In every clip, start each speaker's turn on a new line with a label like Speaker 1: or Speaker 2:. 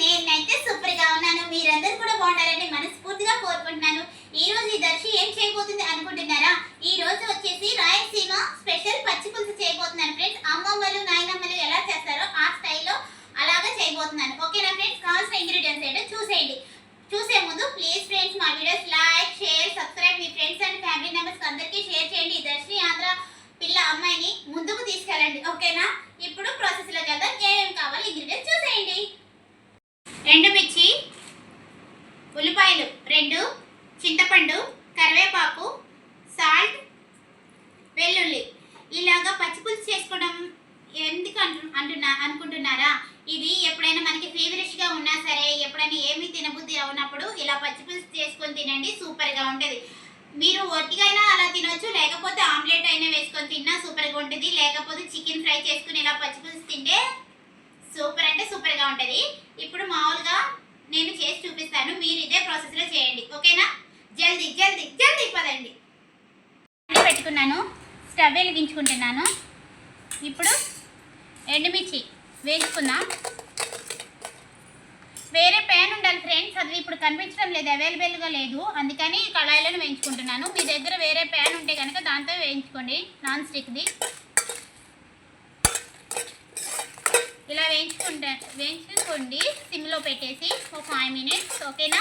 Speaker 1: నేనైతే సూపర్గా ఉన్నాను. మీరందరూ కూడా బాగుండాలని మనస్ఫూర్తిగా కోరుకుంటున్నాను. ఈ రోజు ఈ దర్శి ఏం చేయబోతుంది అనుకుంటున్నారా? ఈ రోజు వచ్చేసి రాయలసీమ స్పెషల్ పచ్చి పులుసు చేయబోతున్నాను ఫ్రెండ్స్. అమ్మమ్మలు నాయనమ్మలు ఎలా చేస్తారో ఆ స్టైల్లో అలాగా చేయబోతున్నాను ఓకేనా ఫ్రెండ్స్? కావాల్సిన ఇంగ్రీడియంట్స్ ఏంటో చూసేయండి. చూసే ముందు ప్లీజ్ ఫ్రెండ్స్ మా వీడియోస్ లైక్ షేర్ సబ్స్క్రైబ్ మీ ఫ్రెండ్స్ అండ్ ఫ్యామిలీ మెంబర్స్ అందరికీ షేర్ చేయండి. ఈ దర్శి ఆంధ్ర పిల్ల అమ్మాయిని ముందుకు తీసుకెళ్ళండి. ఓకేనా? ఇప్పుడు ప్రాసెస్లోకి వెళ్దాం ఏమేమి కావాలి? ఇంగ్రీడియంట్స్ చూసేయండి. రెండు మిర్చి ఉల్లిపాయలు రెండు చింతపండు కరివేపాకు సాల్ట్ వెల్లుల్లి. ఇలాగా పచ్చిపులుసు చేసుకోవడం ఎందుకు అంటు అంటున్నా అనుకుంటున్నారా? ఇది ఎప్పుడైనా మనకి ఫీవరిష్ ఉన్నా సరే ఎప్పుడైనా ఏమీ తినబుద్ధి అవునప్పుడు ఇలా పచ్చిపులుసు చేసుకొని తినండి సూపర్గా ఉంటుంది. మీరు ఒట్టిగా అలా తినొచ్చు లేకపోతే ఆమ్లెట్ అయినా వేసుకొని తిన్నా సూపర్గా ఉంటుంది. లేకపోతే చికెన్ ఫ్రై చేసుకుని ఇలా పచ్చిపులుసు తింటే సూపర్ అంటే సూపర్గా ఉంటది. ఇప్పుడు మామూలుగా నేను చేసి చూపిస్తాను. మీరు ఇదే ప్రాసెస్లో చేయండి. ఓకేనా? జల్దీ జల్దీ జల్దీ పదండి. అన్నీ పెట్టుకున్నాను. స్టవ్ వెలిగించుకుంటున్నాను. ఇప్పుడు ఎండుమిర్చి వేసుకుందాం వేరే ప్యాన్ ఉండాలి ఫ్రెండ్స్. అది ఇప్పుడు కనిపించడం లేదు అవైలబుల్గా లేదు. అందుకని కళాయిలను వేయించుకుంటున్నాను. మీ దగ్గర వేరే ప్యాన్ ఉంటే కనుక దాంతో వేయించుకోండి నాన్ స్టిక్ది. ఇలా వేయించుకుంటే వేయించుకోండి. సిమ్లో పెట్టేసి ఒక ఫైవ్ మినిట్స్ ఓకేనా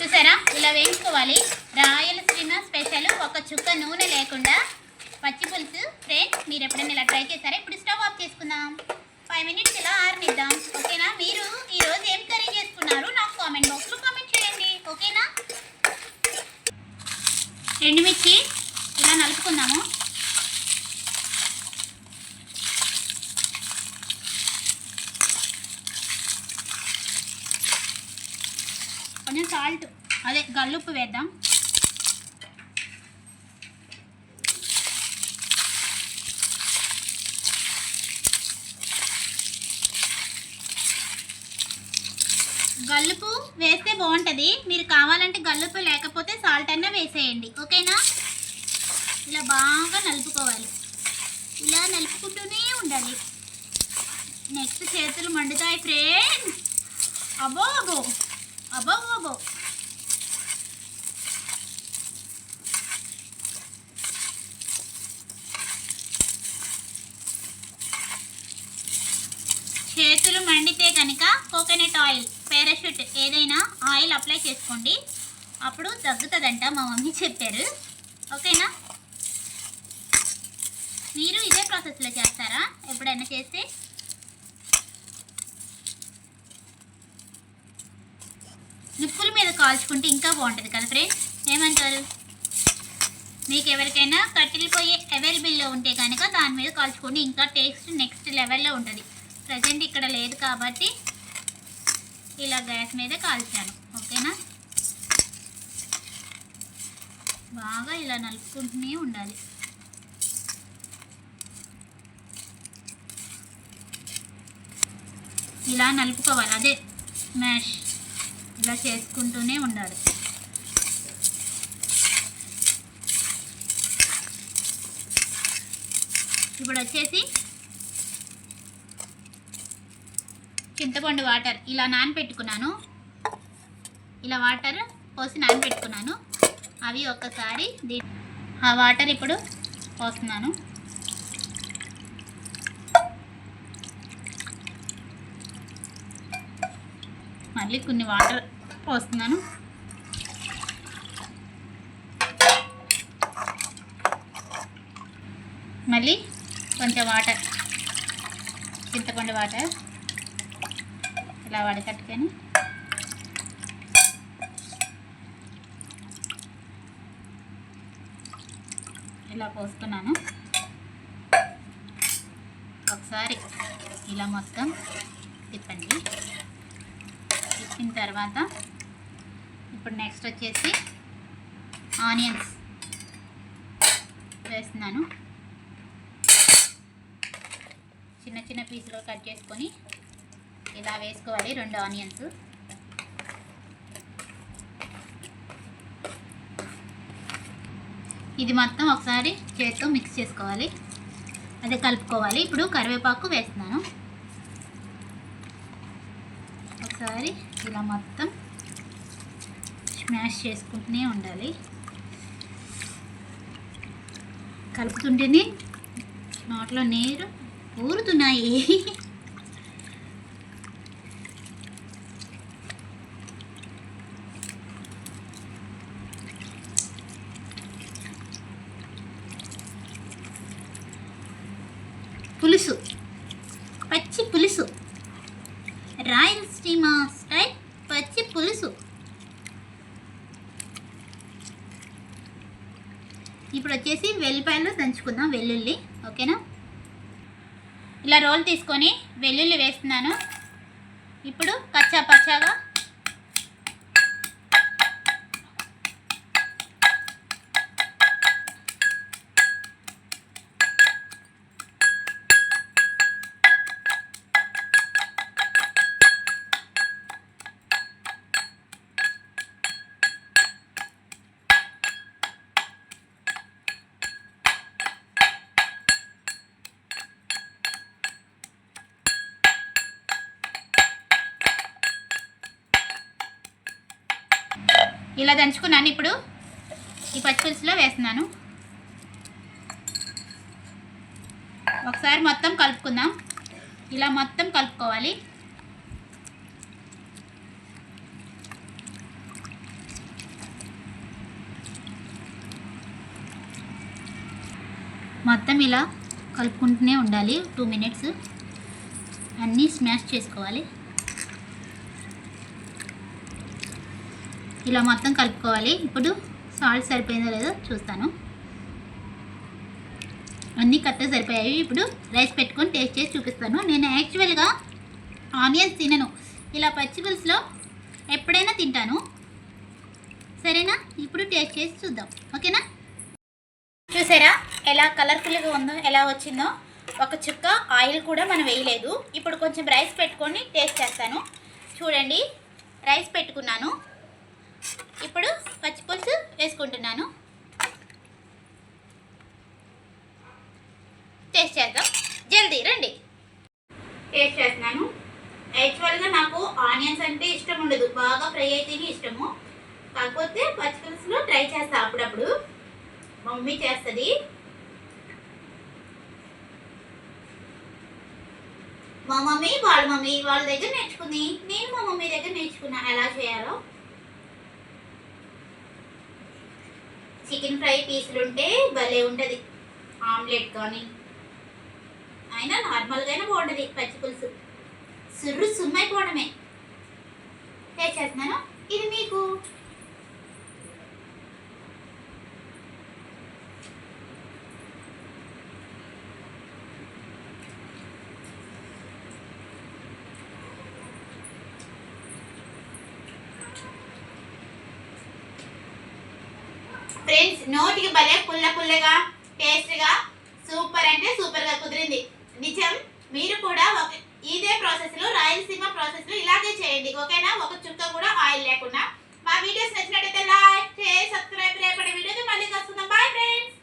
Speaker 1: చూసారా? ఇలా వేయించుకోవాలి. రాయలసీమ స్పెషల్ ఒక చుక్క నూనె లేకుండా పచ్చి పులుసు. ఫ్రెండ్స్ మీరు ఎప్పుడైనా ఇలా ట్రై చేస్తారా ఇప్పుడు స్టవ్ ఆఫ్ చేసుకుందాం. ఫైవ్ మినిట్స్ ఇలా ఆరనిద్దాం. ఓకేనా మీరు ఈరోజు ఏం కర్రీ చేసుకున్నారు? నాకు కామెంట్ బాక్స్లో కామెంట్ చేయండి. ఓకేనా ఎండుమిర్చి ఇలా నలుపుకుందాము కొంచెం సాల్ట్ అదే గల్లుప్పు వేద్దాం. గల్లుపు వేస్తే బాగుంటుంది. మీరు కావాలంటే గల్లుపు లేకపోతే సాల్ట్ అన్నా వేసేయండి. ఓకేనా? ఇలా బాగా నలుపుకోవాలి. ఇలా నలుపుకుంటూనే ఉండాలి. నెక్స్ట్ చేతులు మండుతాయి ఫ్రెండ్స్ అబో అబో అబౌ అబౌ చేతులు మండితే కనుక కోకోనట్ ఆయిల్ పారాషూట్ ఏదైనా ఆయిల్ అప్లై చేసుకోండి. అప్పుడు తగ్గుతుందంట మా మమ్మీ చెప్పారు. ఓకేనా? మీరు ఇదే ప్రాసెస్లో చేస్తారా? ఎప్పుడైనా చేస్తే నిప్పుల మీద కాల్చుకుంటే ఇంకా బాగుంటుంది కదా ఫ్రెండ్స్ ఏమంటారు? మీకు ఎవరికైనా కట్టెలు పొయ్యి అవైలబుల్లో ఉంటే కనుక దాని మీద కాల్చుకొని ఇంకా టేస్ట్ నెక్స్ట్ లెవెల్లో ఉంటుంది. ప్రజెంట్ ఇక్కడ లేదు కాబట్టి ఇలా గ్యాస్ మీద కాల్చాను. ఓకేనా? బాగా ఇలా నలుపుకుంటూనే ఉండాలి. ఇలా నలుపుకోవాలి. అదే మ్యాష్ ఇలా చేసుకుంటూనే ఉండాలి. ఇప్పుడు వచ్చేసి చింతపండు వాటర్ ఇలా నానబెట్టుకున్నాను ఇలా వాటర్ పోసి నానబెట్టుకున్నాను అవి ఒక్కసారి దీ ఆ వాటర్ ఇప్పుడు పోస్తున్నాను. మళ్ళీ కొన్ని వాటర్ పోస్తున్నాను. మళ్ళీ కొంచెం వాటర్ చింతపండు వాటర్ ఇలా వడకట్టుకొని ఇలా పోసుకున్నాను ఒకసారి ఇలా మొత్తం తిప్పండి. తిప్పిన తర్వాత ఇప్పుడు నెక్స్ట్ వచ్చేసి ఆనియన్స్ వేస్తున్నాను. చిన్న చిన్న పీసులు కట్ చేసుకొని ఇలా వేసుకోవాలి రెండు ఆనియన్స్ ఇది మొత్తం ఒకసారి చేత్తో మిక్స్ చేసుకోవాలి. అదే కలుపుకోవాలి. ఇప్పుడు కరివేపాకు వేస్తున్నాను. ఒకసారి ఇలా మొత్తం స్మాష్ చేసుకుంటూనే ఉండాలి. కలుపుతుంటేనే నోట్లో నీరు ఊరుతున్నాయి. పులుసు పచ్చి పులుసు రాయలసీమ స్టైల్ పచ్చి పులుసు ఇప్పుడు వచ్చేసి వేసుకుందాం వెల్లుల్లి ఓకేనా? ఇలా రోల్ తీసుకొని వెల్లుల్లి వేస్తున్నాను. ఇప్పుడు కచ్చా పచ్చాగా ఇలా దంచుకున్నాను ఇప్పుడు ఈ పచ్చిపులుసులో వేస్తున్నాను. ఒకసారి మొత్తం కలుపుకుందాం. ఇలా మొత్తం కలుపుకోవాలి. మొత్తం ఇలా కలుపుకుంటూనే ఉండాలి. Two minutes. అన్నీ స్మాష్ చేసుకోవాలి. ఇలా మొత్తం కలుపుకోవాలి. ఇప్పుడు సాల్ట్ సరిపోయిందో లేదో చూస్తాను. అన్నీ కరెక్ట్ సరిపోయాయి. ఇప్పుడు రైస్ పెట్టుకొని టేస్ట్ చేసి చూపిస్తాను. నేను యాక్చువల్గా ఆనియన్స్ తినను. ఇలా పచ్చిపులుసులో ఎప్పుడైనా తింటాను. సరేనా? ఇప్పుడు టేస్ట్ చేసి చూద్దాం. ఓకేనా? చూసారా? ఎలా కలర్ఫుల్గా ఉందో ఎలా వచ్చిందో? ఒక చుక్క ఆయిల్ కూడా మనం వేయలేదు. ఇప్పుడు కొంచెం రైస్ పెట్టుకొని టేస్ట్ చేస్తాను. చూడండి. రైస్ పెట్టుకున్నాను. ఇప్పుడు పచ్చిపులుసు వేసుకుంటున్నాను. టేస్ట్ చేద్దాం. జల్దీ రండి. టేస్ట్ చేస్తున్నాను. యాక్చువల్గా నాకు ఆనియన్స్ అంటే ఇష్టం ఉండదు. బాగా ఫ్రై అయితేనే ఇష్టము. కాకపోతే పచ్చిపులుసులో ట్రై చేస్తా అప్పుడప్పుడు. మా మమ్మీ చేస్తుంది. మా మమ్మీ వాళ్ళ మమ్మీ వాళ్ళ దగ్గర నేర్చుకుంది. నేను మా మమ్మీ దగ్గర నేర్చుకున్నా. ఎలా చేయాలో. చికెన్ ఫ్రై పీసులు ఉంటే భలే ఉంటుంది. ఆమ్లెట్ కానీ అయినా నార్మల్గా అయినా బాగుంటుంది పచ్చి పులుసు. సుర్రు సుమ్మైపోవడమే. చేస్తున్నాను? ఇది మీకు. ఫ్రెండ్స్ నోటికి భలే పుల్ల పుల్లగా టేస్ట్గా సూపర్ అంటే సూపర్గా కుదిరింది. నిజం మీరు కూడా ఒక ఇదే ప్రాసెస్లో రాయలసీమ ప్రాసెస్లో ఇలాగే చేయండి. ఓకేనా? ఒక చుక్క కూడా ఆయిల్ లేకుండా. మా వీడియోస్ నచ్చినట్టయితే లైక్ చేసి సబ్స్క్రైబ్ రేపటి వీడియోకి మళ్ళీ కలుసుకుందాం. Bye friends